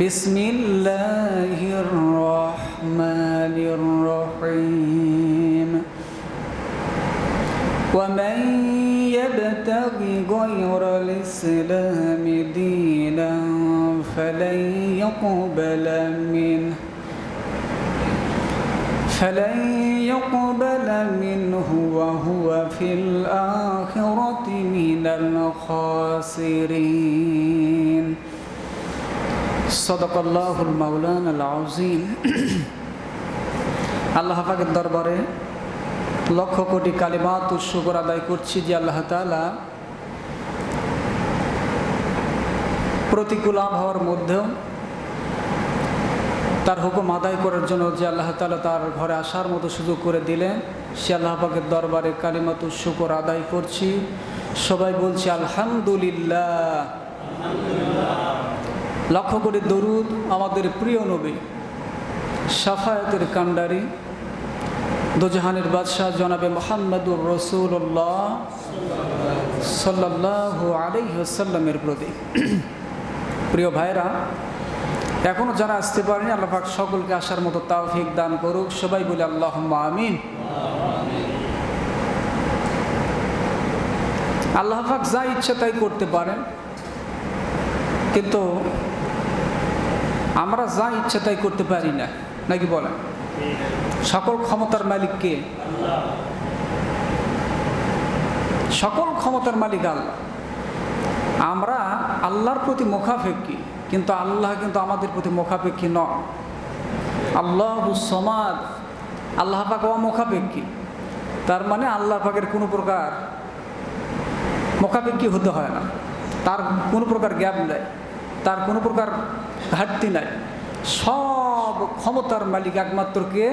بسم الله الرحمن الرحيم. ومن يبتغ غير الإسلام دينا فلن يقبل منه فلن يقبل منه وهو في الآخرة من الخاسرين. صدق الله المولانا العظيم আল্লাহ পাকের দরবারে লক্ষ কোটি কালিমাত ও শুকর আদায় করছি যে আল্লাহ তাআলা প্রতিকূল আবহাওয়ার মধ্যেও তার হুকুম আদায় করার জন্য যে আল্লাহ তালা তার ঘরে আসার মতো সুযোগ করে দিলেন সে আল্লাহ পাকের দরবারে কালিমাতু শুকর আদায় করছি সবাই বলছি আলহামদুলিল্লাহ লক্ষ করে দরুদ আমাদের প্রিয় নবী সাফায়াতের কান্ডারি দোজাহানের বাদশাহ জনাবে মোহাম্মদুর রসুল্লাহ সাল্লাহ আলাইসাল্লামের প্রতি। প্রিয় ভাইরা এখনও যারা আসতে পারেনি, আল্লাহ পাক সকলকে আসার মতো তাওফিক দান করুক, সবাই বলে আল্লাহ আমিন। আল্লাহ পাক যা ইচ্ছা তাই করতে পারেন, কিন্তু আমরা যা ইচ্ছা তাই করতে পারি না। নাকি বলেন? সকল ক্ষমতার মালিক কে? সকল ক্ষমতার মালিক আল্লাহ। আমরা আল্লাহর প্রতি মুখাপেক্ষী, কিন্তু আল্লাহ কিন্তু আমাদের প্রতি মুখাপেক্ষী নন। আল্লাহ সমাদ। আল্লাহ পাক অমুখাপেক্ষী। তার মানে আল্লাহ পাকের কোনো প্রকার মুখাপেক্ষী হতে হয় না। তার কোনো প্রকার গ্যাপ নেই। তার কোনো প্রকার ঘাটতি নাই। সব ক্ষমতার মালিক একমাত্র কে?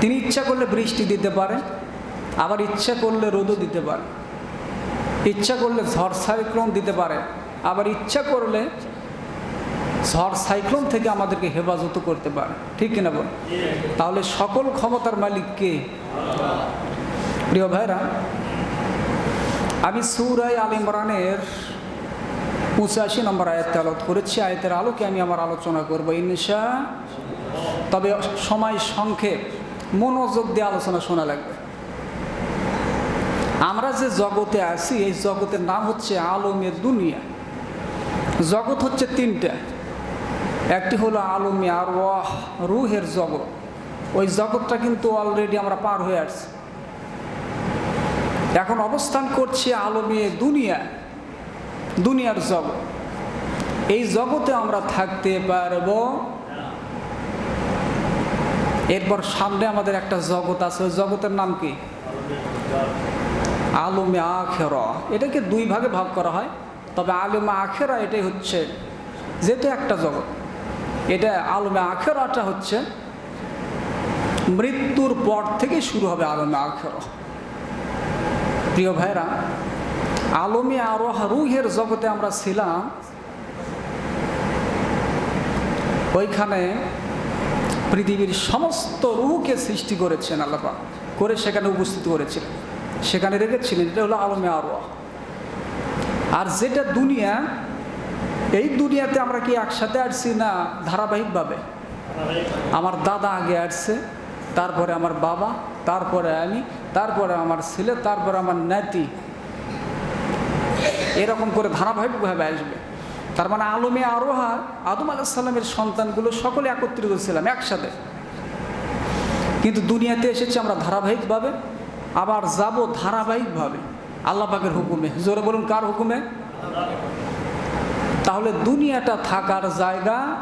তিনি ইচ্ছা করলে বৃষ্টি দিতে পারেন, আবার ইচ্ছা করলে রোদও দিতে পারে ইচ্ছা করলে ঝড় সাইক্লোন দিতে পারে আবার ইচ্ছা করলে ঝড় সাইক্লোন থেকে আমাদেরকে হেফাজত করতে পারে ঠিক কিনা বল? তাহলে সকল ক্ষমতার মালিক কে? প্রিয় ভাইরা, আমি সুরাই আল ইমরানের পঁচাশি নম্বর আয়াত আলোত করেছি। আয়তের আলোকে আমি আমার আলোচনা করব ইনশা। তবে সময় সংক্ষেপ, মনোযোগ দিয়ে আলোচনা শোনা লাগবে। আমরা যে জগতে আছি, এই জগতের নাম হচ্ছে আলমের দুনিয়া। জগৎ হচ্ছে তিনটা। একটি হলো আলমে আর ওয়াহ রুহের জগৎ। ওই জগৎটা কিন্তু অলরেডি আমরা পার হয়ে আসছি। এখন অবস্থান করছে আলমে দুনিয়া। দুনিয়ার জগৎ। এই জগতে আমরা থাকতে পারব। এরপর সামনে আমাদের একটা জগৎ আছে জগতের নাম কি? আলমে আখেরা। এটাকে দুই ভাগে ভাগ করা হয়, তবে আলমে আখেরা এটাই হচ্ছে যেটা একটা জগৎ। এটা আলমে আখেরাটা হচ্ছে মৃত্যুর পর থেকে শুরু হবে আলমে আখেরা। প্রিয় ভাইরা আলমে আরও রুহের জগতে আমরা ছিলাম। ওইখানে পৃথিবীর সমস্ত রুহকে সৃষ্টি করেছেন আল্লাপা করে সেখানে উপস্থিত করেছিলেন। সেখানে রেখেছিলেন, এটা হলো আলমে আরও। আর যেটা দুনিয়া, এই দুনিয়াতে আমরা কি একসাথে আসছি না ধারাবাহিকভাবে? আমার দাদা আগে আসছে, তারপরে আমার বাবা, তারপরে আমি, তারপরে আমার ছেলে, তারপরে আমার নাতি। এরকম করে ধারাবাহিকভাবে আসবে। তার মানে আলমে আরোহা, আদম আলাহিসাল্লামের সন্তানগুলো সকলে একত্রিত ছিলাম, একসাথে। কিন্তু দুনিয়াতে এসেছি আমরা ধারাবাহিকভাবে, আবার যাব ধারাবাহিকভাবে। আল্লাহ পাকের হুকুমে। জোরে বলুন, কার হুকুমে? তাহলে দুনিয়াটা থাকার জায়গা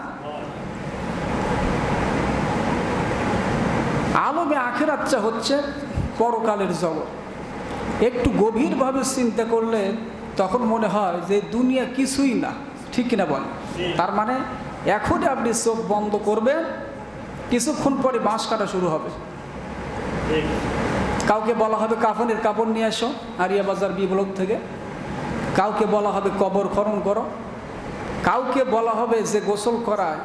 আলমে আখেরাচ্ছা হচ্ছে পরকালের জগৎ। একটু গভীরভাবে চিন্তা করলে তখন মনে হয় যে দুনিয়া কিছুই না, ঠিক কিনা বল? তার মানে এখনই আপনি চোখ বন্ধ করবেন, কিছুক্ষণ পরে বাঁশ কাটা শুরু হবে। কাউকে বলা হবে কাফনের কাপড় নিয়ে আসো আরিয়া বাজার বি ব্লক থেকে। কাউকে বলা হবে কবর খনন করো। কাউকে বলা হবে যে গোসল করায়,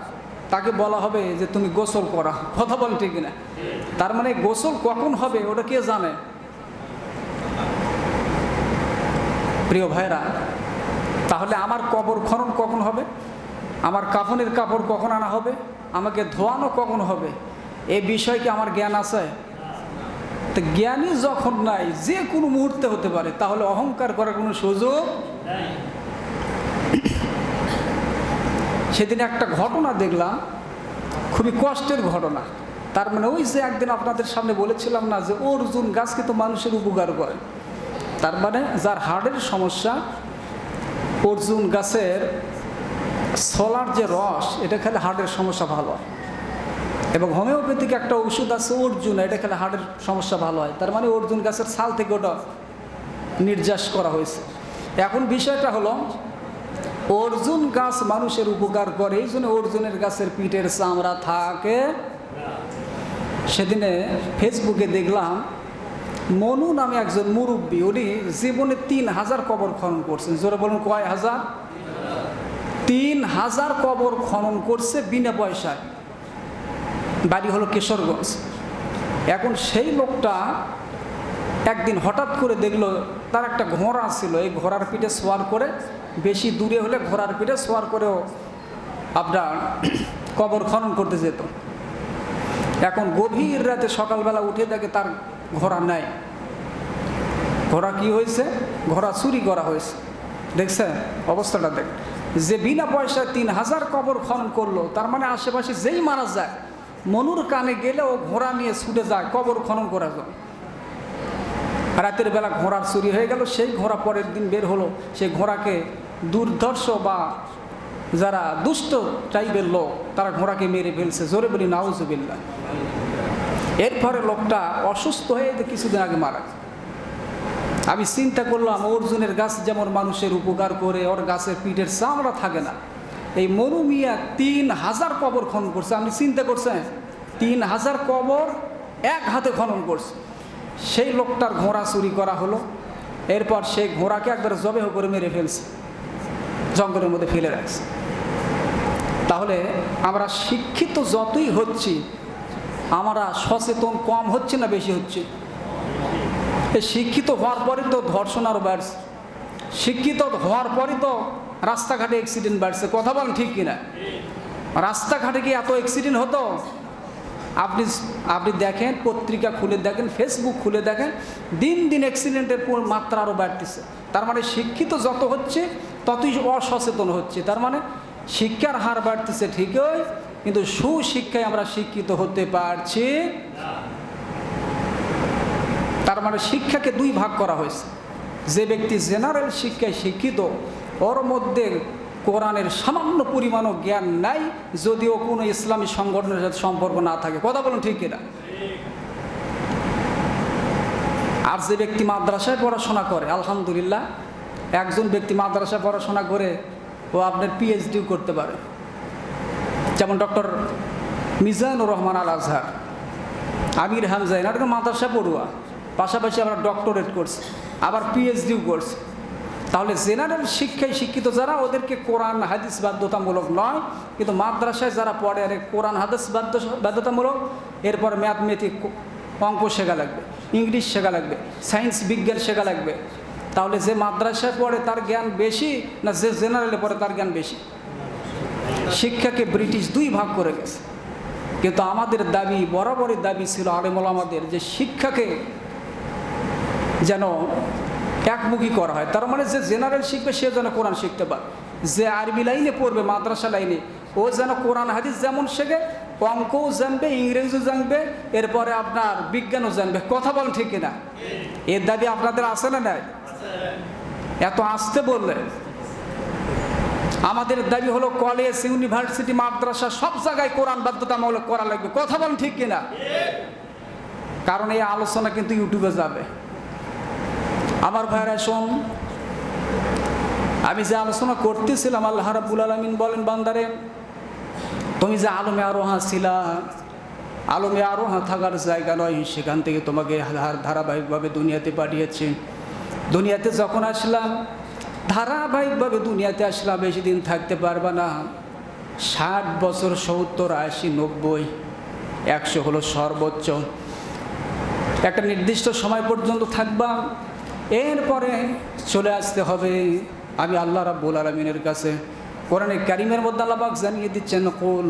তাকে বলা হবে যে তুমি গোসল করা। কথা বল ঠিক না তার মানে গোসল কখন হবে, ওটা কে জানে? প্রিয় ভাইরা তাহলে আমার কবর খনন কখন হবে? আমার কাফনের কাপড় কখন আনা হবে? আমাকে ধোয়ানো কখন হবে? এ বিষয়ে কি আমার জ্ঞান আছে? তো জ্ঞানই যখন নাই, যে কোনো মুহূর্তে হতে পারে, তাহলে অহংকার করার কোনো সুযোগ সেদিন একটা ঘটনা দেখলাম, খুবই কষ্টের ঘটনা। তার মানে ওই যে একদিন আপনাদের সামনে বলেছিলাম না যে অর্জুন গাছকে তো মানুষের উপকার করে। তার মানে যার হার্টের সমস্যা, অর্জুন গাছের সোলার যে রস, এটা খেলে হার্টের সমস্যা ভালো হয়। এবং হোমিওপ্যাথিক একটা ওষুধ আছে অর্জুন, এটা খেলে হার্টের সমস্যা ভালো হয়। তার মানে অর্জুন গাছের ছাল থেকে ওটা নির্যাস করা হয়েছে। এখন বিষয়টা হলো, অর্জুন গাছ মানুষের উপকার করে, এই জন্য অর্জুনের গাছের পিঠের চামড়া থাকে। সেদিনে ফেসবুকে দেখলাম মনু নামে একজন মুরব্বী, উনি জীবনে তিন হাজার কবর খনন করছেন। জোরে বলুন কয় হাজার? তিন হাজার কবর খনন করছে বিনা পয়সায়। বাড়ি হলো কিশোরগঞ্জ। এখন সেই লোকটা একদিন হঠাৎ করে দেখল, তার একটা ঘোড়া ছিল, এই ঘোড়ার পিঠে সোয়ার করে, বেশি দূরে হলে ঘোড়ার পিঠে সোয়ার করেও আপনার কবর খনন করতে যেত। এখন গভীর রাতে সকালবেলা উঠে দেখে তার ঘোড়া নাই। ঘোড়া কি হয়েছে? ঘোড়া চুরি করা হয়েছে। দেখছেন? অবস্থাটা দেখ। যে বিনা পয়সায় তিন হাজার কবর খনন করল, তার মানে আশেপাশে যেই মারা যায়, মনুর কানে গেলে ও ঘোড়া নিয়ে ছুটে যায়, কবর খনন করার জন্য। রাতের বেলা ঘোড়ার চুরি হয়ে গেল, সেই ঘোড়া পরের দিন বের হলো। সেই ঘোড়াকে দুর্ধর্ষ বা যারা দুষ্ট টাইপের লোক, তারা ঘোড়াকে মেরে ফেলছে। জোরে বলি নাউজুবিল্লা এরপরে লোকটা অসুস্থ হয়ে কিছুদিন আগে মারা গেছে। আমি চিন্তা করলাম, অর্জুনের গাছ যেমন মানুষের উপকার করে, ওর গাছের পিঠের চামড়া থাকে না। এই মরুমিয়া তিন হাজার কবর খনন করছে। আপনি চিন্তা করছেন, তিন হাজার কবর এক হাতে খনন করছে। সেই লোকটার ঘোড়া চুরি করা হলো। এরপর সেই ঘোড়াকে একবার জবেহ করে মেরে ফেলছে, জঙ্গলের মধ্যে ফেলে রাখছে। তাহলে আমরা শিক্ষিত যতই হচ্ছি আমরা সচেতন কম হচ্ছে না বেশি হচ্ছে? শিক্ষিত হওয়ার পরে তো ধর্ষণ আরও বাড়ছে। শিক্ষিত হওয়ার পরে তো রাস্তাঘাটে অ্যাক্সিডেন্ট বাড়ছে। কথা বলেন ঠিক কিনা? রাস্তাঘাটে কি এত অ্যাক্সিডেন্ট হতো? আপনি আপনি দেখেন, পত্রিকা খুলে দেখেন ফেসবুক খুলে দেখেন, দিন দিন অ্যাক্সিডেন্টের মাত্রা আরও বাড়তেছে। তার মানে শিক্ষিত যত হচ্ছে, ততই অসচেতন হচ্ছে। তার মানে শিক্ষার হার বাড়তেছে ঠিকই কিন্তু সুশিক্ষায় আমরা শিক্ষিত হতে পারছি তার মানে শিক্ষাকে দুই ভাগ করা হয়েছে। যে ব্যক্তি জেনারেল শিক্ষায় শিক্ষিত, ওর মধ্যে কোরআনের সামান্য পরিমাণও জ্ঞান নাই, যদিও কোনো ইসলামী সংগঠনের সাথে সম্পর্ক না থাকে। কথা বলুন ঠিক কিনা? আর যে ব্যক্তি মাদ্রাসায় পড়াশোনা করে, আলহামদুলিল্লাহ, একজন ব্যক্তি মাদ্রাসায় পড়াশোনা করে ও আপনার পিএইচডিও করতে পারে। যেমন ডক্টর মিজানুর রহমান আল আজহার আমির হামজা এনার মাদ্রাসা পড়ুয়া, পাশাপাশি আমরা ডক্টরেট করছি, আবার পিএইচডিও করছি। তাহলে জেনারেল শিক্ষায় শিক্ষিত যারা, ওদেরকে কোরআন হাদিস বাধ্যতামূলক নয়, কিন্তু মাদ্রাসায় যারা পড়ে আরে কোরআন হাদিস বাধ্য, বাধ্যতামূলক, এরপর ম্যাথমেটিক অঙ্ক শেখা লাগবে, ইংলিশ শেখা লাগবে, সায়েন্স বিজ্ঞান শেখা লাগবে। তাহলে যে মাদ্রাসায় পড়ে তার জ্ঞান বেশি, না যে জেনারেলে পড়ে তার জ্ঞান বেশি? শিক্ষাকে ব্রিটিশ দুই ভাগ করে গেছে। কিন্তু আমাদের দাবি, বরাবরই দাবি ছিল আলেমল আমাদের যে শিক্ষাকে যেন একমুখী করা হয়। তার মানে যে জেনারেল শিখবে, সে যেন কোরআন শিখতে পারে। যে আরবি লাইনে পড়বে, মাদ্রাসা লাইনে, ও যেন কোরআন, হাদিস যেমন শেখে, অঙ্কও জানবে, ইংরেজিও জানবে, এরপরে আপনার বিজ্ঞানও জানবে। কথা বলেন ঠিক কিনা? এর দাবি আপনাদের আছে না নাই? এত আসতে বললে আমাদের দাবি হলো কলেজ ইউনিভার্সিটি মাদ্রাসা, সব জায়গায় কোরআন বাধ্যতামূলক করা লাগবে। কথা বলেন ঠিক কিনা? কারণ এই আলোচনা কিন্তু ইউটিউবে যাবে। আমার ভাইরা, শোন, আমি যে আলোচনা করতেছিলাম, আল্লাহ রাব্বুল আলমিন বলেন, বান্দারে, তুমি যে আলমে আরোহা ছিলা, আলমে আরোহা থাকার জায়গা নয়, সেখান থেকে তোমাকে ধারাবাহিকভাবে দুনিয়াতে পাঠিয়েছে। দুনিয়াতে যখন আসলাম ধারাবাহিকভাবে দুনিয়াতে আসলাম বেশি দিন থাকতে পারবা না। ষাট বছর সত্তর, আশি, নব্বই, একশো হলো সর্বোচ্চ। একটা নির্দিষ্ট সময় পর্যন্ত থাকবা। এরপরে চলে আসতে হবে আমি আল্লাহ রাব্বুল আলমিনের কাছে। কোরআনে কারিমের মধ্যে আল্লাহবাক জানিয়ে দিচ্ছেন, কুল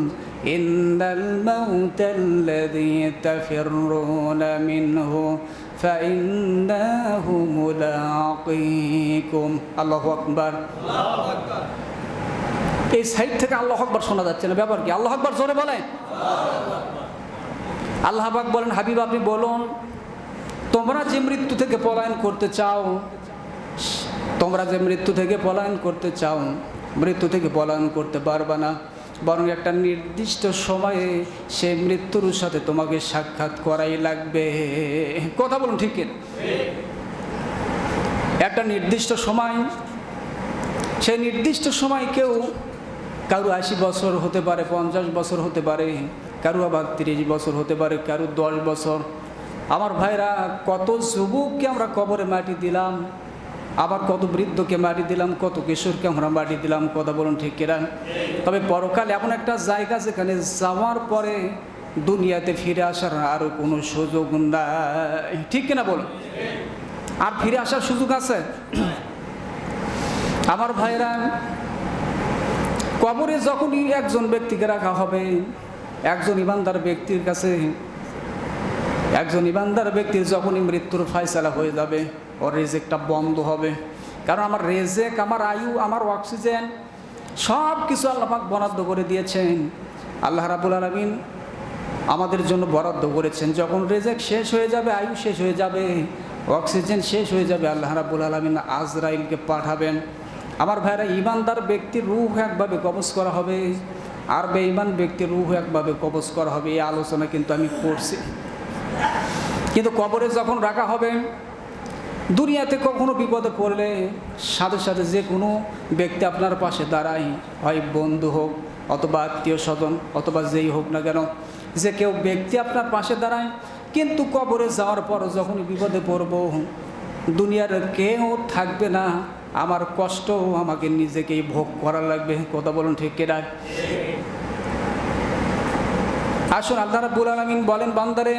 ইন্নাল মাউতাল্লাযী তাফিরুনা মিনহু ফাইন্নাহু মুলাকিকুম আল্লাহু আকবার। এই সাইড থেকে আল্লাহ আকবার শোনা যাচ্ছে না। ব্যাপার কি? আল্লাহ আকবার জোরে বলেন। আল্লাহ পাক বলেন, হাবিব, আপনি বলুন, তোমরা যে মৃত্যু থেকে পলায়ন করতে চাও, তোমরা যে মৃত্যু থেকে পলায়ন করতে চাও, মৃত্যু থেকে পলায়ন করতে পারবে না। বরং একটা নির্দিষ্ট সময়ে সে মৃত্যুর সাথে তোমাকে সাক্ষাৎ করাই লাগবে। কথা বলুন ঠিক? একটা নির্দিষ্ট সময়, সে নির্দিষ্ট সময় কেউ কারও আশি বছর হতে পারে, পঞ্চাশ বছর হতে পারে, কারও আবার তিরিশ বছর হতে পারে, কারও দশ বছর। আমার ভাইরা, কত যুবককে আমরা কবরে মাটি দিলাম। আবার কত বৃদ্ধকে মাটি দিলাম, কত কিশোরকে আমরা মাটি দিলাম, কথা বলুন ঠিক কিনা? তবে পরকাল এমন একটা জায়গা যেখানে যাওয়ার পরে দুনিয়াতে ফিরে আসার আরও কোনো সুযোগ নাই। ঠিক কিনা বলুন? আর ফিরে আসার সুযোগ আছে? আমার ভাইরা কবরে যখনই একজন ব্যক্তিকে রাখা হবে, একজন ইমানদার ব্যক্তির কাছে, একজন ইমানদার ব্যক্তির যখনই মৃত্যুর ফয়সালা হয়ে যাবে ওর রেজেকটা বন্ধ হবে। কারণ আমার রেজেক, আমার আয়ু, আমার অক্সিজেন, সব কিছু আল্লাহাক বরাদ্দ করে দিয়েছেন। আল্লাহ রাবুল আলমিন আমাদের জন্য বরাদ্দ করেছেন। যখন রেজেক শেষ হয়ে যাবে, আয়ু শেষ হয়ে যাবে, অক্সিজেন শেষ হয়ে যাবে, আল্লাহ রাবুল আলমিন আজরাইলকে পাঠাবেন। আমার ভাইরা ইমানদার ব্যক্তির রূহ একভাবে কবজ করা হবে। আর বেঈমান ব্যক্তির রূহ একভাবে কবজ করা হবে। এই আলোচনা কিন্তু আমি করছি। কিন্তু কবরে যখন রাখা হবে দুনিয়াতে কখনো বিপদে পড়লে সাথে সাথে যে কোনো ব্যক্তি আপনার পাশে দাঁড়ায়, হয় বন্ধু হোক অথবা আত্মীয় স্বজন অথবা যেই হোক না কেন, যে কেউ ব্যক্তি আপনার পাশে দাঁড়ায়, কিন্তু কবরে যাওয়ার পর যখন বিপদে পড়ব, দুনিয়ার কেউ থাকবে না। আমার কষ্ট আমাকে নিজেকেই ভোগ করা লাগবে। কথা বলুন ঠিক কেনা? আসুন, আল্লাহ রাব্বুল আলামিন বলেন, বান্দারে,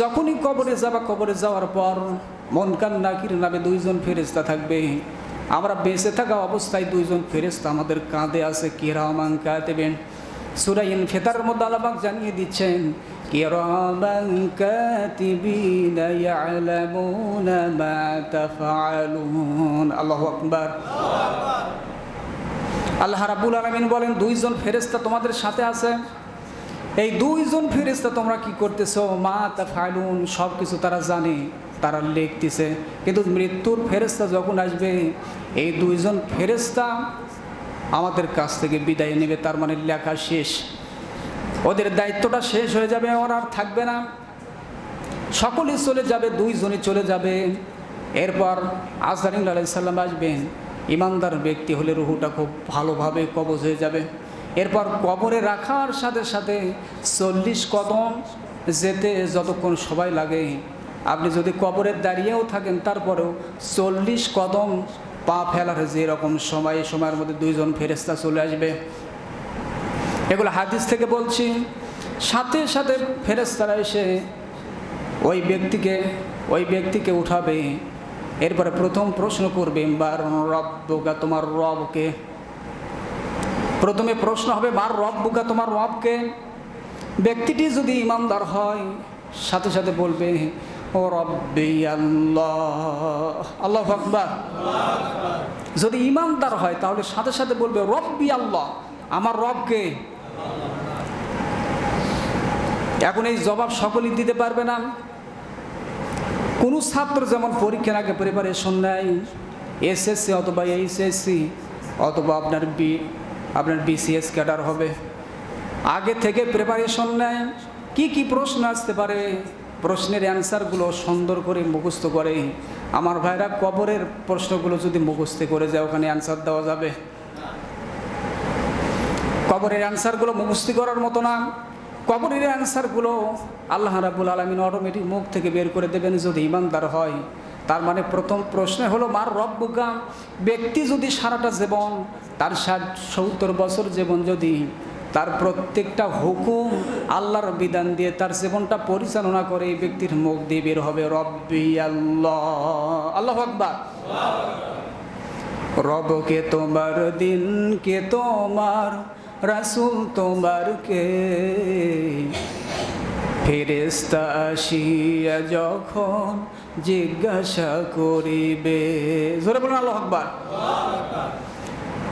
যখনই কবরে যাবা, কবরে যাওয়ার পর মনকান নাকির নামে দুইজন ফেরেস্তা থাকবে। আমরা বেঁচে থাকা অবস্থায় দুইজন ফেরেস্তা আমাদের কাঁধে আছে। কিরামান কাতেবেন। সুরাইন ফেতার মধ্যে আলাবাক জানিয়ে দিচ্ছেন, কিরামান কাতিবিনা ইয়ালামুনা মা তাফআলুন। আল্লাহু আকবার। আল্লাহ রাব্বুল আলামিন বলেন, দুইজন ফেরেস্তা তোমাদের সাথে আছে। এই দুইজন ফেরেস্তা তোমরা কি করতেছো? মা তা ফাইলুন সব কিছু তারা জানে। তারা লিখতেছে। কিন্তু মৃত্যুর ফেরেস্তা যখন আসবে, এই দুইজন ফেরেস্তা আমাদের কাছ থেকে বিদায় নেবে, তার মানে লেখা শেষ। ওদের দায়িত্বটা শেষ হয়ে যাবে, ওরা আর থাকবে না। সকলেই চলে যাবে, দুইজনই চলে যাবে। এরপর আজহারিন আলাইসাল্লাম আসবেন ইমানদার ব্যক্তি হলে রুহুটা খুব ভালোভাবে কবজ হয়ে যাবে। এরপর কবরে রাখার সাথে সাথে চল্লিশ কদম যেতে যতক্ষণ সবাই লাগে আপনি যদি কবরে দাঁড়িয়েও থাকেন, তারপরেও চল্লিশ কদম পা ফেলার যেরকম সময়, এই সময়ের মধ্যে দুইজন ফেরেস্তা চলে আসবে। এগুলো হাদিস থেকে বলছি। সাথে সাথে ফেরেস্তারা এসে ওই ব্যক্তিকে ওই ব্যক্তিকে উঠাবে। এরপরে প্রথম প্রশ্ন করবে বার রব্বকা তোমার রবকে? প্রথমে প্রশ্ন হবে, মার রব বুকা তোমার রবকে? ব্যক্তিটি যদি ইমানদার হয়, সাথে সাথে বলবে আল্লাহ। আল্লাহ যদি ইমানদার হয়, তাহলে সাথে সাথে বলবে, রব্বি আল্লাহ। আমার রবকে এখন এই জবাব সকলেই দিতে পারবে না। কোনো ছাত্র যেমন পরীক্ষার আগে প্রিপারেশন নেয় এসএসসি অথবা এইচএসসি অথবা আপনার বি আপনার বিসিএস ক্যাডার হবে। আগে থেকে প্রিপারেশন নেয়। কি কি প্রশ্ন আসতে পারে? প্রশ্নের অ্যান্সারগুলো সুন্দর করে মুখস্থ করে। আমার ভাইরা কবরের প্রশ্নগুলো যদি মুখস্থ করে যায়, ওখানে অ্যান্সার দেওয়া যাবে। কবরের অ্যান্সারগুলো মুখস্থি করার মতো না। কবরের অ্যান্সারগুলো আল্লাহ রাবুল আলমিন অটোমেটিক মুখ থেকে বের করে দেবেন যদি ইমানদার হয়। তার মানে প্রথম প্রশ্নে হলো, মার রব্বুকা? ব্যক্তি যদি সারাটা জীবন, তার ষাট সত্তর বছর জীবন যদি তার প্রত্যেকটা হুকুম আল্লাহর বিধান দিয়ে তার জীবনটা পরিচালনা করে এই ব্যক্তির মুখ দিয়ে বের হবে। রব্বি আল্লাহ। আল্লাহ আকবার। রবকে তোমার দিন কে তোমার রাসুল তোমার কে? ফেরেস্তা আসিয়া যখন জিজ্ঞাসা করিবে। জোরে বলুন আল্লাহ আকবার।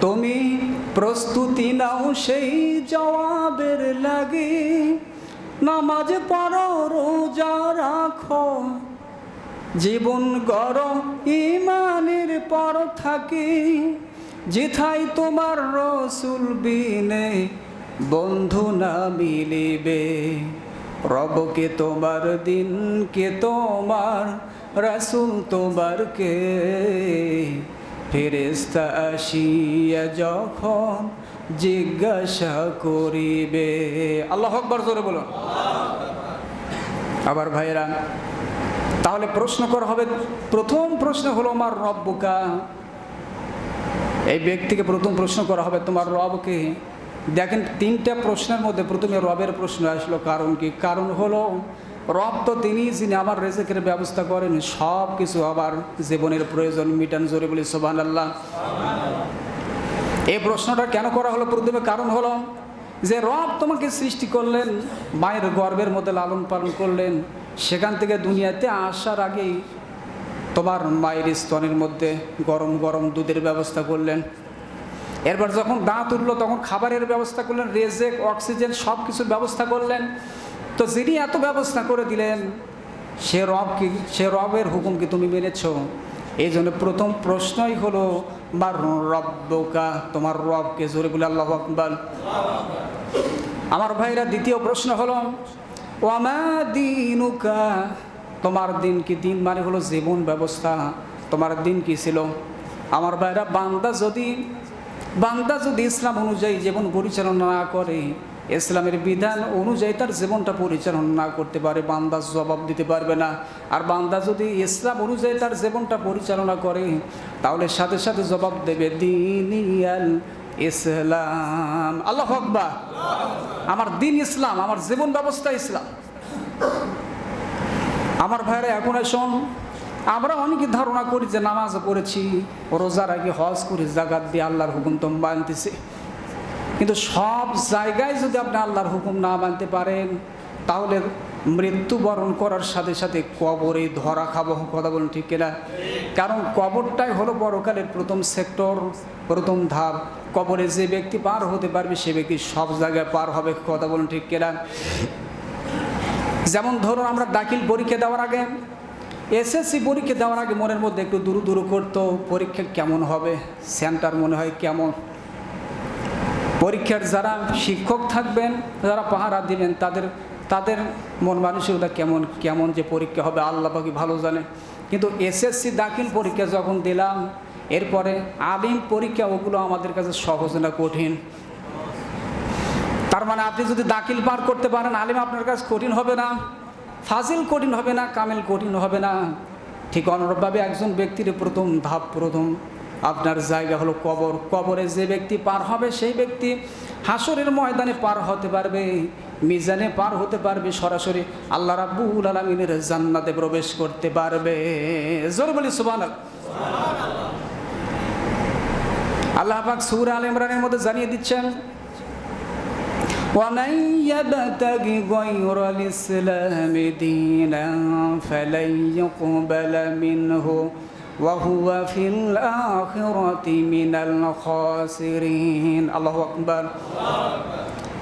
তুমি প্রস্তুতি নাও সেই জবাবের লাগে। নামাজ পড়ো, রোজা রাখো। জীবন গড়, ইমানের পর থাকে। যেথায় তোমার রসুল বিনে বন্ধু না মিলিবে। রবকে তোমার দিনকে তোমার, রাসুল তোমার কে ফেরেস্তা আসিয়া যখন জিজ্ঞাসা করিবে, আল্লাহ আকবর জোরে বলুন। আবার ভাইরা তাহলে প্রশ্ন করা হবে, প্রথম প্রশ্ন হলো, আমার রব রব্বুকা? এই ব্যক্তিকে প্রথম প্রশ্ন করা হবে, তোমার রবকে দেখেন, তিনটা প্রশ্নের মধ্যে প্রথমে রবের প্রশ্ন আসলো, কারণ কি? কারণ হলো রব তো তিনি যিনি আমার রেজেকের ব্যবস্থা করেন। সব কিছু আবার জীবনের প্রয়োজন, মিটান জোরে বলি সোবান আল্লাহ এই প্রশ্নটা কেন করা হলো? প্রথমে কারণ হলো যে রব তোমাকে সৃষ্টি করলেন, মায়ের গর্বের মধ্যে লালন পালন করলেন। সেখান থেকে দুনিয়াতে আসার আগেই তোমার মায়ের স্তনের মধ্যে গরম গরম দুধের ব্যবস্থা করলেন। এরপর যখন দাঁত উঠল, তখন খাবারের ব্যবস্থা করলেন, রেজেক, অক্সিজেন সব কিছুর ব্যবস্থা করলেন। তো যিনি এত ব্যবস্থা করে দিলেন, সে রব কি, সে রবের হুকুম কি তুমি মেনেছ? এই জন্য প্রথম প্রশ্নই হলো বা রব্বকা? তোমার রবকে জোরে বলে আল্লাহ আকবর। আমার ভাইরা, দ্বিতীয় প্রশ্ন হলো, ওয়ামা দিনুকা? তোমার দিন কি দিন মানে হলো জীবন ব্যবস্থা, তোমার দিন কি ছিল? আমার ভাইরা, বান্দা যদি বান্দা যদি ইসলাম অনুযায়ী জীবন পরিচালনা না করে ইসলামের বিধান অনুযায়ী তার জীবনটা পরিচালনা না করতে পারে, বান্দা জবাব দিতে পারবে না। আর বান্দা যদি ইসলাম অনুযায়ী তার জীবনটা পরিচালনা করে, তাহলে সাথে সাথে জবাব দেবে দিনিয়াল ইসলাম। আল্লাহ আকবার। আমার দিন ইসলাম, আমার জীবন ব্যবস্থা ইসলাম। আমার ভাইরা, এখন শোন, আমরা অনেকে ধারণা করি যে নামাজ পড়েছি, রোজার আগে হজ করে জাগাত দিয়ে আল্লাহর হুকুম তো কিন্তু সব জায়গায় যদি আপনি আল্লাহর হুকুম না মানতে পারেন, তাহলে মৃত্যুবরণ করার সাথে সাথে কবরে ধরা খাব, কথা বলুন ঠিক কিনা? কারণ কবরটাই হলো বড়কালের প্রথম সেক্টর, প্রথম ধাপ। কবরে যে ব্যক্তি পার হতে পারবে, সে ব্যক্তি সব জায়গায় পার হবে, কথা বলুন ঠিক কিনা? যেমন ধরুন আমরা দাখিল পরীক্ষা দেওয়ার আগে, এসএসসি পরীক্ষা দেওয়ার আগে মনের মধ্যে একটু দূর দূর করতো, পরীক্ষা কেমন হবে? সেন্টার মনে হয় কেমন? পরীক্ষার যারা শিক্ষক থাকবেন, যারা পাহারা দিবেন, তাদের তাদের মন মানসিকতা কেমন কেমন যে পরীক্ষা হবে, আল্লাহ ভালো জানে। কিন্তু এসএসসি দাখিল পরীক্ষা যখন দিলাম, এরপরে আলিম পরীক্ষা, ওগুলো আমাদের কাছে সহজ না কঠিন। তার মানে আপনি যদি দাখিল পার করতে পারেন, আলিম আপনার কাছে কঠিন হবে না, ফাজিল কঠিন হবে না, কামেল কঠিন হবে না। ঠিক অনুরূপভাবে একজন ব্যক্তির প্রথম ধাপ, প্রথম আপনার জায়গা হলো কবর কবরে যে ব্যক্তি পার হবে সেই ব্যক্তি হাসরের ময়দানে পার হতে পারবে মিজানে পার হতে পারবে সরাসরি আল্লাহ রাব্বুল আলমিনের জান্নাতে প্রবেশ করতে পারবে জোর বলি সুবান আল্লাহ পাক সুর আল ইমরানের মধ্যে জানিয়ে দিচ্ছেন ومن يبتغ غير الإسلام دينا فلن يقبل منه وهو في الآخرة من الخاسرين الله أكبر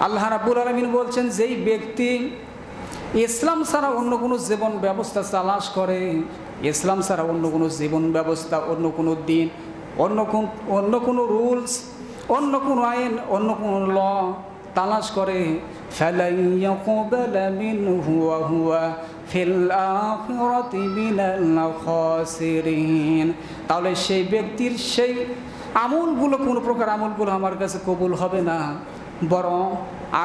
আল্লাহ রাব্বুল আলমিন বলছেন যেই ব্যক্তি ইসলাম ছাড়া অন্য কোনো জীবন ব্যবস্থা তালাশ করে ইসলাম ছাড়া অন্য কোনো জীবন ব্যবস্থা অন্য কোনো দিন অন্য কোন অন্য কোনো রুলস অন্য কোনো আইন অন্য কোনো ল তালাশ করে তাহলে সেই ব্যক্তির সেই আমলগুলো, কোনো প্রকার আমলগুলো আমার কাছে কবুল হবে না, বরং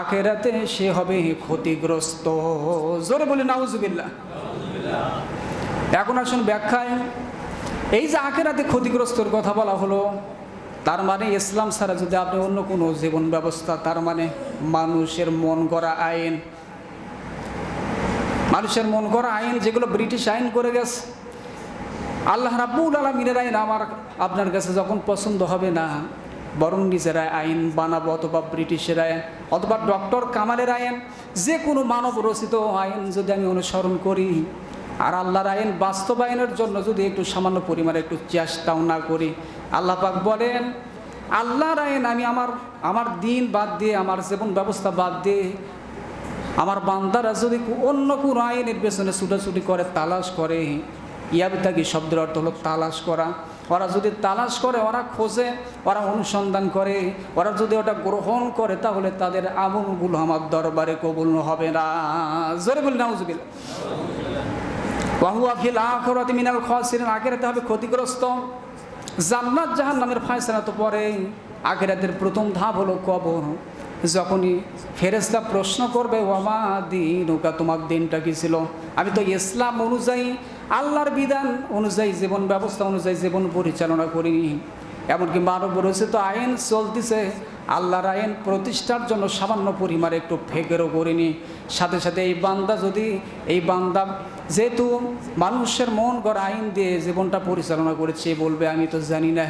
আখেরাতে সে হবে ক্ষতিগ্রস্ত। জোরে বলি নাউজুবিল্লা এখন আসুন ব্যাখ্যায়। এই যে আখেরাতে ক্ষতিগ্রস্তর কথা বলা হলো তার মানে ইসলাম ছাড়া যদি আপনি অন্য কোনো জীবন ব্যবস্থা, তার মানে মানুষের মন করা আইন। মানুষের মন করা আইন যেগুলো ব্রিটিশ আইন করে গেছে। আল্লাহ রাব্বুল আলমিনের আইন আমার, আপনার কাছে যখন পছন্দ হবে না, বরং নিজেরা আইন বানাবো অথবা ব্রিটিশের আইন অথবা ডক্টর কামালের আইন, যে কোনো মানব রচিত আইন যদি আমি অনুসরণ করি আর আল্লাহর আইন বাস্তবায়নের জন্য যদি একটু সামান্য পরিমাণে একটু চেষ্টাও না করি, আল্লাহ পাক বলেন, আল্লাহর আইন আমি আমার আমার দিন বাদ দিয়ে, আমার জীবন ব্যবস্থা বাদ দিয়ে, আমার বান্দারা যদি অন্য কোনো আইনের পেছনে ছুটাছুটি করে, তালাশ করে ইয়াবিতাকি শব্দের অর্থ হলো তালাশ করা। ওরা যদি তালাশ করে, ওরা খোঁজে, ওরা অনুসন্ধান করে, ওরা যদি ওটা গ্রহণ করে, তাহলে তাদের আমলগুলো আমার দরবারে কবুল হবে না। জোরে বলি নাউজুবিল ওয়াহুয়া ফিল আখরাতি মিনাল খাসিরিন, আখিরাতে হবে ক্ষতিগ্রস্ত। জান্নাত জাহান্নামের ফায়সালা তো পরে আখিরাতের প্রথম ধাপ হলো কবর। যখনই ফেরেস্তা প্রশ্ন করবে, ওয়ামা দিন ওকা তোমার দিনটা কি ছিল? আমি তো ইসলাম অনুযায়ী, আল্লাহর বিধান অনুযায়ী, জীবন ব্যবস্থা অনুযায়ী জীবন পরিচালনা করিনি। এমনকি মানব রচিত আইন চলতেছে। আল্লাহর আইন প্রতিষ্ঠার জন্য সামান্য পরিমাণে একটু ফেকেরও করিনি। সাথে সাথে এই বান্দা যদি, এই বান্দা যেহেতু মানুষের মন গড় আইন দিয়ে জীবনটা পরিচালনা করেছে বলবে, আমি তো জানি না।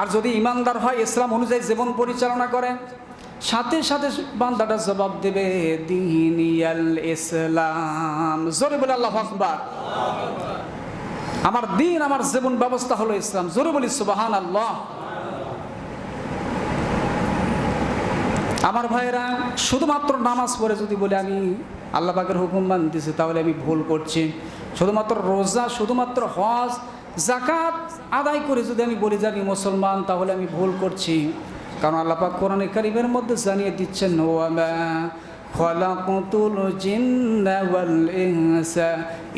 আর যদি ইমানদার হয়, ইসলাম অনুযায়ী জীবন পরিচালনা করে, সাথে সাথে বান্দাটা জবাব দেবে, দিনিয়াল ইসলাম। জোরে বলে আল্লাহ আমার দিন, আমার জীবন ব্যবস্থা হলো ইসলাম। জোরে বলি সুবাহান আল্লাহ আমার ভাইয়েরা, শুধুমাত্র নামাজ পড়ে যদি বলে আমি আল্লাহ পাকের হুকুম মানতেছি, তাহলে আমি ভুল করছি। শুধুমাত্র রোজা, শুধুমাত্র হজ জাকাত আদায় করে যদি আমি বলি যে আমি মুসলমান, তাহলে আমি ভুল করছি। কারণ আল্লাপাক কোরআন কারিমের মধ্যে জানিয়ে দিচ্ছেন ওয়ামা খলাকুতুল জিন্না ওয়াল ইনসা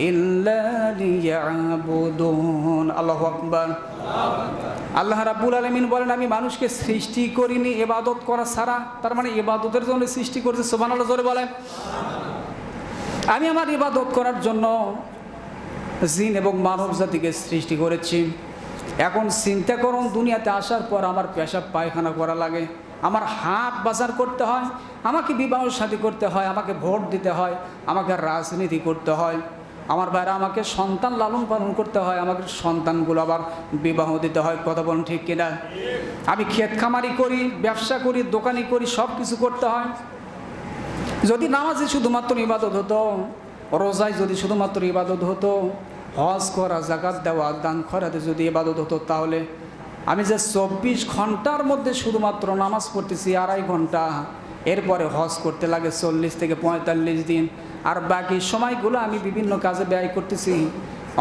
ইল্লা লিয়াবুদুন। আল্লাহু রাব্বুল আলমিন বলেন, আমি মানুষকে সৃষ্টি করিনি এবাদত করা ছাড়া। তার মানে এবাদতের জন্য সৃষ্টি করেছে সোমান আল্লাহ জোরে বলেন। আমি আমার ইবাদত করার জন্য জিন এবং মানব জাতিকে সৃষ্টি করেছি। এখন চিন্তা দুনিয়াতে আসার পর আমার পেশাব পায়খানা করা লাগে। আমার হাট বাজার করতে হয়, আমাকে বিবাহ শাদী করতে হয়, আমাকে ভোট দিতে হয়, আমাকে রাজনীতি করতে হয়। আমার বাইরে আমাকে সন্তান লালন পালন করতে হয়, আমাকে সন্তানগুলো আবার বিবাহ দিতে হয়। কথা বলুন ঠিক কিনা? আমি ক্ষেত খামারি করি, ব্যবসা করি, দোকানি করি সব কিছু করতে হয়। যদি নামাজে শুধুমাত্র ইবাদত হতো, রোজায় যদি শুধুমাত্র ইবাদত হতো, হজ করা, জাকাত দেওয়া, দান খরাতে যদি ইবাদত হতো, তাহলে আমি যে চব্বিশ ঘণ্টার মধ্যে শুধুমাত্র নামাজ পড়তেছি আড়াই ঘণ্টা, এরপরে হজ করতে লাগে চল্লিশ থেকে পঁয়তাল্লিশ দিন। আর বাকি সময়গুলো আমি বিভিন্ন কাজে ব্যয় করতেছি।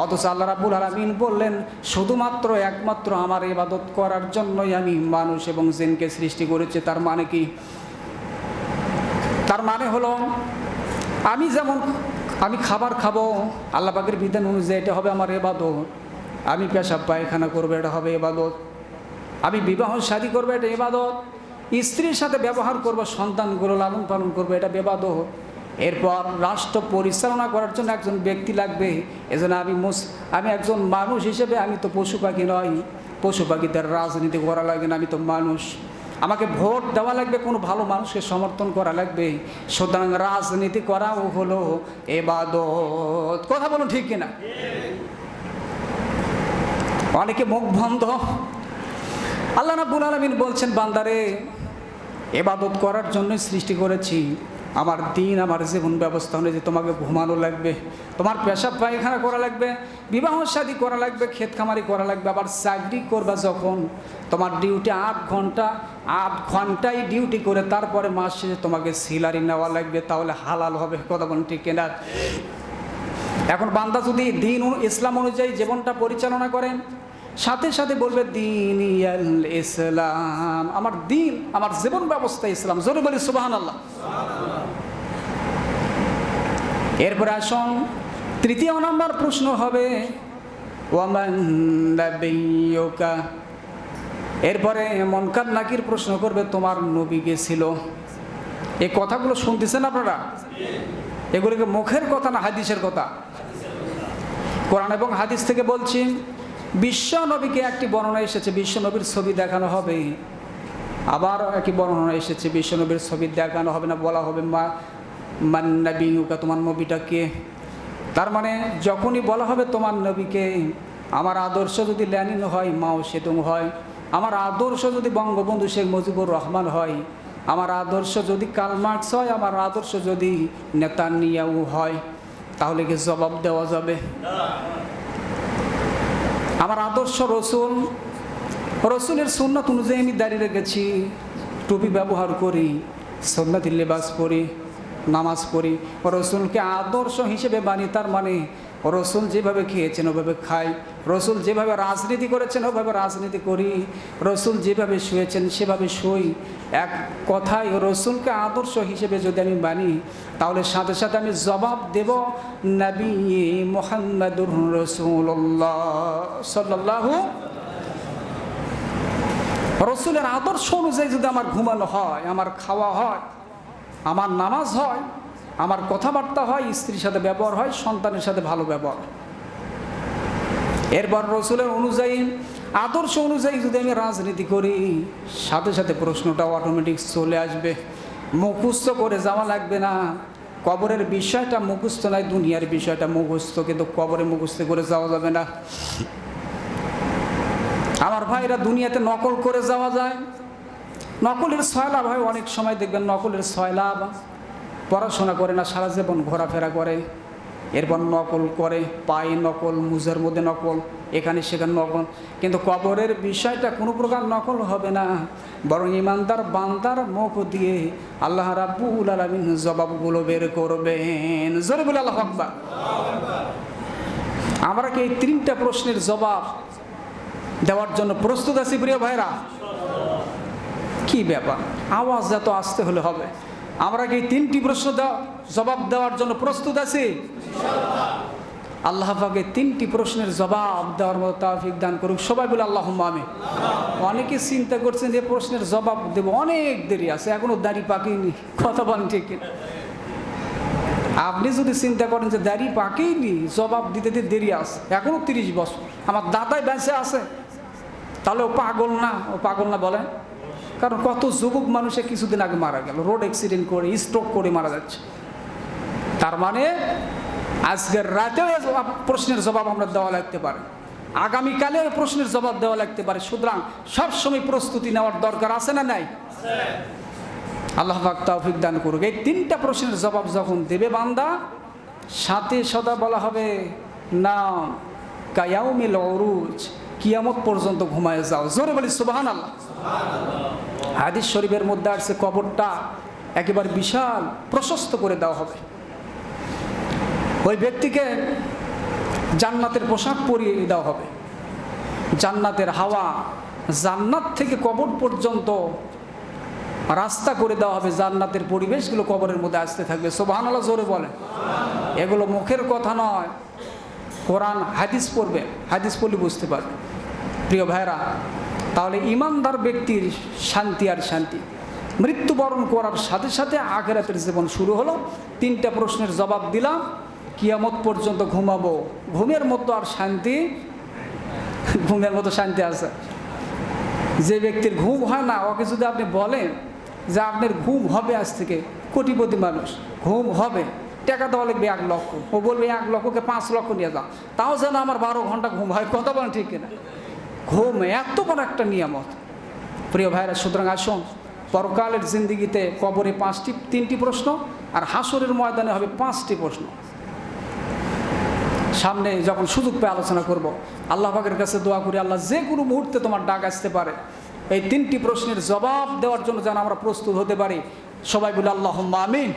অথচ আল্লাহ রাবুল আলমিন বললেন, শুধুমাত্র একমাত্র আমার ইবাদত করার জন্যই আমি মানুষ এবং জিনকে সৃষ্টি করেছি। তার মানে কি? তার মানে হলো, আমি যেমন, আমি খাবার খাব, আল্লাহ পাকের বিধান অনুযায়ী এটা হবে আমার এবাদত আমি পেশাব পায়খানা করব, এটা হবে এবাদত আমি বিবাহ শাদী করব, এটা এবাদত স্ত্রীর সাথে ব্যবহার করব, সন্তানগুলো লালন পালন করব, এটা বেবাদত। এরপর রাষ্ট্র পরিচালনা করার জন্য একজন ব্যক্তি লাগবে, এজন্য আমি মুস, আমি একজন মানুষ হিসেবে আমি তো পশু পাখি নয় পশু পাখিদের রাজনীতি করা লাগে না, আমি তো মানুষ। আমাকে ভোট দেওয়া লাগবে, কোনো ভালো মানুষকে সমর্থন করা লাগবে। সুতরাং রাজনীতি করাও হলো এবাদত। কথা বলুন ঠিক কিনা? অনেকে মুখ বন্ধ। আল্লাহ রাব্বুল আলমিন বলছেন, বান্দারে এবাদত করার জন্যই সৃষ্টি করেছি। আমার দিন, আমার জীবন ব্যবস্থা অনুযায়ী তোমাকে ঘুমানো লাগবে, তোমার পেশাব পায়খানা করা লাগবে, বিবাহ শাদী করা লাগবে, ক্ষেত খামারি করা লাগবে, আবার চাকরি করবা যখন, তোমার ডিউটি আট ঘণ্টা, আট ঘন্টায় ডিউটি করে তারপরে মাস শেষে তোমাকে সিলারি নেওয়া লাগবে, তাহলে হালাল হবে, কথা বলুন ঠিক কিনা? এখন বান্দা যদি দিন ইসলাম অনুযায়ী জীবনটা পরিচালনা করেন সাথে সাথে বলবে দিন ইসলাম। আমার দিন, আমার জীবন ব্যবস্থা ইসলাম। জোরে বলি সুবাহান আল্লাহ এরপরে আসুন, তৃতীয় নম্বর প্রশ্ন হবে। এরপরে মনকার নাকির প্রশ্ন করবে, তোমার নবী গেছিল এই কথাগুলো শুনতেছেন আপনারা? এগুলোকে মুখের কথা না, হাদিসের কথা? কোরআন এবং হাদিস থেকে বলছি বিশ্ব নবীকে একটি বর্ণনা এসেছে বিশ্ব নবীর ছবি দেখানো হবে। আবার একটি বর্ণনা এসেছে বিশ্ব নবীর ছবি দেখানো হবে না, বলা হবে মা মান্নাবিউকা তোমার নবীটাকে। তার মানে যখনই বলা হবে তোমার নবীকে, আমার আদর্শ যদি ল্যানিন হয়, মাও সেতুং হয়। আমার আদর্শ যদি বঙ্গবন্ধু শেখ মুজিবুর রহমান হয়। আমার আদর্শ যদি কালমার্কস হয়, আমার আদর্শ যদি নেতানিয়াউ হয়। তাহলে কি জবাব দেওয়া যাবে? আমার আদর্শ রসুন রসুনের সুন্নত অনুযায়ী আমি দাঁড়িয়ে রেখেছি। টুপি ব্যবহার করি, সন্ন্যতির লেবাস পড়ি নামাজ পড়ি। রসুনকে আদর্শ হিসেবে বানি তার মানে রসুল যেভাবে খেয়েছেন, ওভাবে খাই। রসুল যেভাবে রাজনীতি করেছেন, ওভাবে রাজনীতি করি। রসুল যেভাবে শুয়েছেন, সেভাবে শুই। এক কথায়, রসুলকে আদর্শ হিসেবে যদি আমি মানি, তাহলে সাথে সাথে আমি জবাব দেব, নবী মোহাম্মদুর রসুল্লাহ সাল্লাহ রসুলের আদর্শ অনুযায়ী যদি আমার ঘুমানো হয়, আমার খাওয়া হয়, আমার নামাজ হয় আমার কথাবার্তা হয়, স্ত্রীর সাথে ব্যবহার হয়, সন্তানের সাথে ভালো ব্যবহার এরপর রসুলের অনুযায়ী, আদর্শ অনুযায়ী যদি আমি রাজনীতি করি, সাথে সাথে প্রশ্নটা অটোমেটিক চলে আসবে। মুখস্থ করে যাওয়া লাগবে না। কবরের বিষয়টা মুখস্থ নয়, দুনিয়ার বিষয়টা মুখস্থ, কিন্তু কবরে মুখস্থ করে যাওয়া যাবে না। আমার ভাইরা দুনিয়াতে নকল করে যাওয়া যায়। নকলের ছয়লাভ হয়, অনেক সময় দেখবেন নকলের ছয়লাভ। পড়াশোনা করে না, সারা জীবন ঘোরাফেরা করে, এরপর নকল করে, পায়ে নকল, মুজের মধ্যে নকল, এখানে সেখানে নকল। কিন্তু কবরের বিষয়টা কোনো প্রকার নকল হবে না। বরং ইমানদার বান্দার মুখ দিয়ে আল্লাহ রাব্বুল আলমিন জবাবগুলো বের করবেন। জোরে বলে আল্লাহ আকবার। আমরা কি এই তিনটা প্রশ্নের জবাব দেওয়ার জন্য প্রস্তুত আছি, প্রিয় ভাইরা? কি ব্যাপার? আওয়াজ এত আসতে হলে হবে। আমরা কি তিনটি প্রশ্ন জবাব দেওয়ার জন্য প্রস্তুত আছি? আল্লাহ তিনটি প্রশ্নের জবাব দেওয়ার মতো তাফিক দান করুক। সবাই বলে আল্লাহ আমি অনেকে চিন্তা করছেন যে প্রশ্নের জবাব দেব, অনেক দেরি আছে, এখনও দাড়ি পাকেনি কথা বলেন ঠিক আপনি যদি চিন্তা করেন যে দাড়ি পাকেইনি, জবাব দিতে দিতে দেরি আছে, এখনও তিরিশ বছর। আমার দাদাই বেঁচে আছে। তাহলে ও পাগল না, ও পাগল না বলেন। কারণ কত যুবক মানুষে কিছুদিন আগে মারা গেল, রোড অ্যাক্সিডেন্ট করে স্ট্রোক করে মারা যাচ্ছে। তার মানে আজকের রাতেও প্রশ্নের জবাব আমরা দেওয়া লাগতে পারে। আগামীকালে ওই প্রশ্নের জবাব দেওয়া লাগতে পারে। সুতরাং সবসময় প্রস্তুতি নেওয়ার দরকার আছে না নাই? আল্লাহ তৌফিক দান করুক। এই তিনটা প্রশ্নের জবাব যখন দেবে বান্দা, সাথে সদা বলা হবে, না, কায়াউমিল অরুজ কিয়ামত পর্যন্ত ঘুমায় যাও। জোরে বলি সুবাহান আল্লাহ হাদিস শরীফের মধ্যে আসছে কবরটা একেবারে বিশাল, প্রশস্ত করে দেওয়া হবে। ওই ব্যক্তিকে জান্নাতের পোশাক পরিয়ে দেওয়া হবে। জান্নাতের হাওয়া জান্নাত থেকে কবর পর্যন্ত রাস্তা করে দেওয়া হবে। জান্নাতের পরিবেশগুলো কবরের মধ্যে আসতে থাকবে। সোবাহান আল্লাহ জোরে বলে এগুলো মুখের কথা নয়, কোরআন হাদিস পড়বে। হাদিস পড়লে বুঝতে পারবে প্রিয় ভাইরা তাহলে ইমানদার ব্যক্তির শান্তি আর শান্তি। মৃত্যুবরণ করার সাথে সাথে আখেরাতের জীবন শুরু হলো। তিনটা প্রশ্নের জবাব দিলাম। কিয়ামত পর্যন্ত ঘুমাবো। ঘুমের মতো আর শান্তি, ঘুমের মতো শান্তি আছে। যে ব্যক্তির ঘুম হয় না, ওকে যদি আপনি বলেন যে আপনার ঘুম হবে আজ থেকে, কোটিপতি মানুষ, ঘুম হবে, টাকা দেওয়া লাগবে এক লক্ষ। ও বলবে, এক লক্ষকে পাঁচ লক্ষ নিয়ে যাও। তাও যেন আমার বারো ঘণ্টা ঘুম হয়, কথা বলেন ঠিক কিনা? ঘুম এত বড় একটা নিয়ামত। প্রিয় ভাইরা, সুতরাং আসুন, পরকালের জিন্দিগিতে কবরে পাঁচটি, তিনটি প্রশ্ন আর হাসরের ময়দানে হবে পাঁচটি প্রশ্ন। সামনে যখন সুযোগ পেয়ে আলোচনা করব, আল্লাহ পাকের কাছে দোয়া করি, আল্লাহ যে কোনো মুহূর্তে তোমার ডাক আসতে পারে। এই তিনটি প্রশ্নের জবাব দেওয়ার জন্য যেন আমরা প্রস্তুত হতে পারি। সবাই বলে আল্লাহ আমিন।